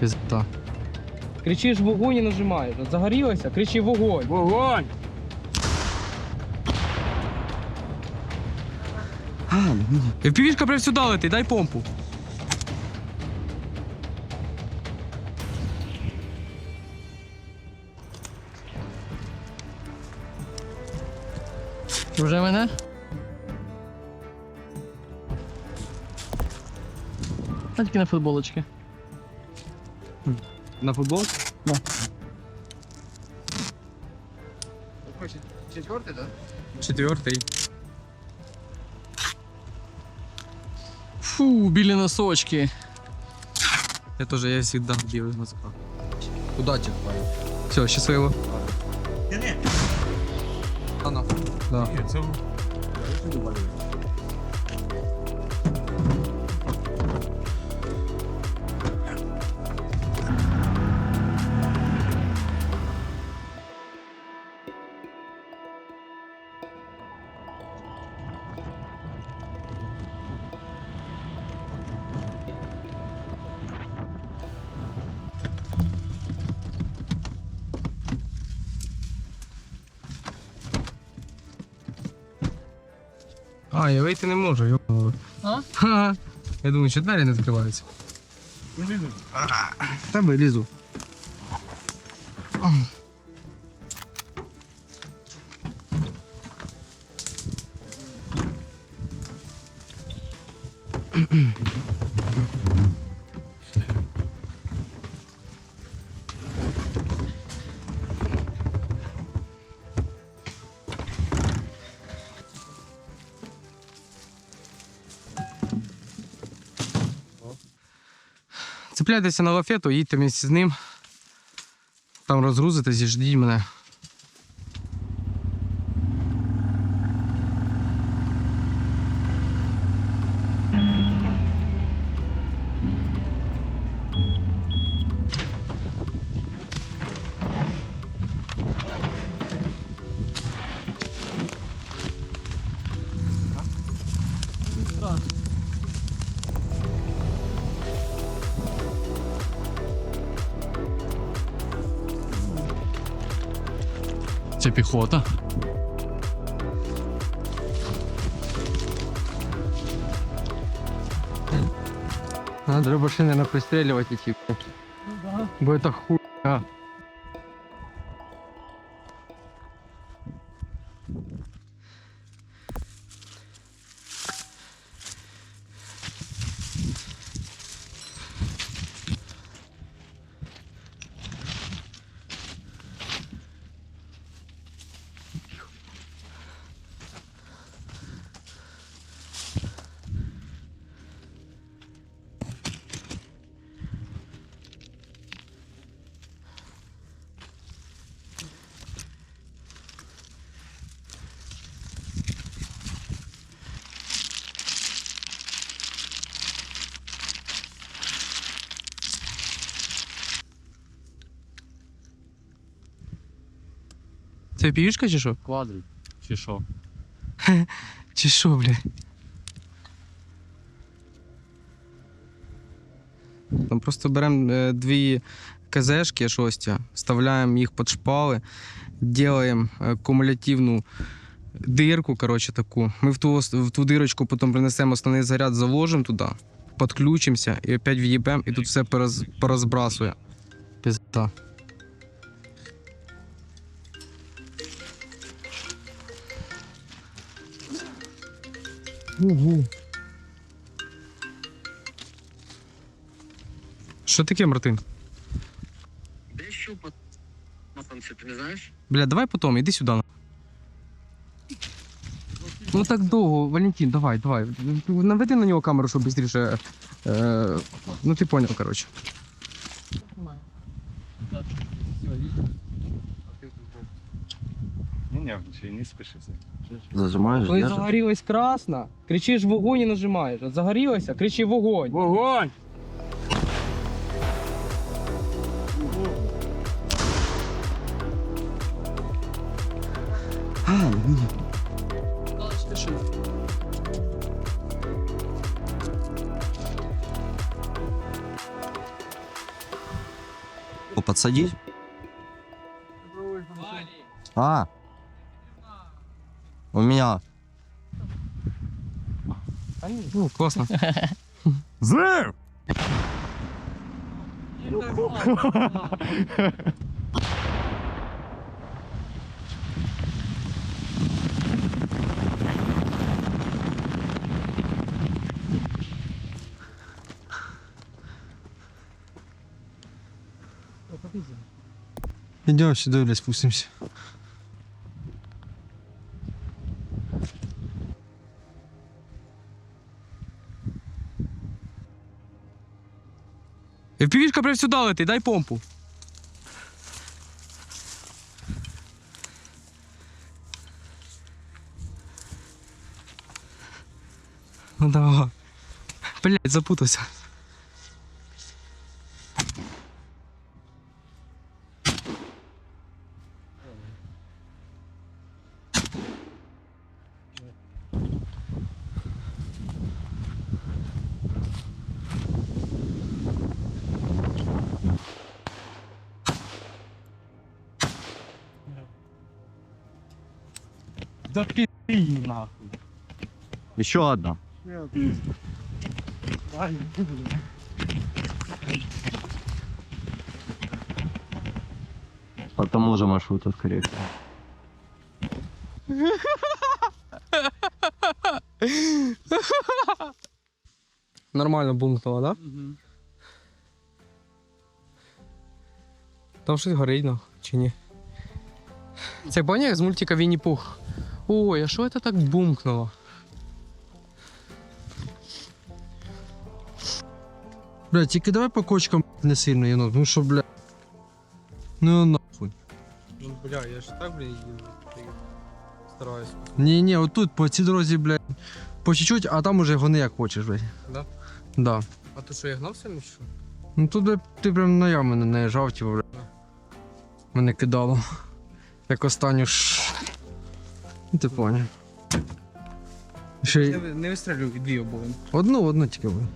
Пізда. Кричиш вогонь і нажимаєш. От Загорілося, кричи вогонь. Вогонь! І впівішка прям сюди летить, дай помпу. Вже мене? Тільки на футболочки. На футбол? Четвертый, да? Четвертий. Фу, білі носочки. Я теж, я всегда в білих носках. Удачи твоей. Все, щасливо. Она. Да. А, я вийти не можу, йо. А? Ха. Я думаю, що двері не закриваються. Та вилізу. Цепляйтеся на лафету, їдьте місці з ним. Там розгрузитесь і ждіть мене. Це піхота. Надо дробаши, наверное, пристреливать идти. Бо это хуйня. Це пішка чи що? Квадрик. Чи що? Чи що, бля? Там просто беремо е, дві КЗшки шості, вставляємо їх під шпали, робимо кумулятивну дирку, коротше, таку. Ми в ту, в ту дирочку потім принесемо основний заряд, заложимо туди, підключимося і опять в'їбемо, і тут все пороз, порозбрасує. Пізда. Угу. Що таке, Мартин? Де що по на ти не знаєш? Бля, давай потом, іди сюди. Ну так довго, Валентин, давай, давай. Наведи на нього камеру, щоб швидше. Е, ну ти поняв, коротше. Не, не, ще не спішися. Нажимаєш, Коли держиш? загорілось красно, кричиш вогонь і нажимаєш. От Загорілося, кричи вогонь. Вогонь! А, ні. помпу подсадить? А. у меня. Ну, класно. Взрыв! Идем сюда, блядь, спустимся. Впівішка прям сюди летить, дай помпу. Ну давай. Блять, запутався. Да пи***й нахуй. Еще одна. По тому же маршруту, скорее всего. Нормально бумкнуло, да? Там щось горить, ну, чи ні? Це поняв з мультика Вінні Пух. Ой, а що це так бумкнуло? Блядь, тільки давай по кочкам не сильно, єнот, ну що, блядь. Ну нахуй. Ну, бля, я ж так, бля, стараюсь. Ні, ні, отут по цій дорозі, блядь, по чуть-чуть, а там уже гони як хочеш, блядь. Да? Да. А то що, я гнав сильно, чи що? Ну тут блядь, ти прям на яму не наїжджав, типу, блядь. Мене кидало. Як останню ш. Ну ти поняв. Ще й Не, не дві обоїм. одну, одну тільки буде.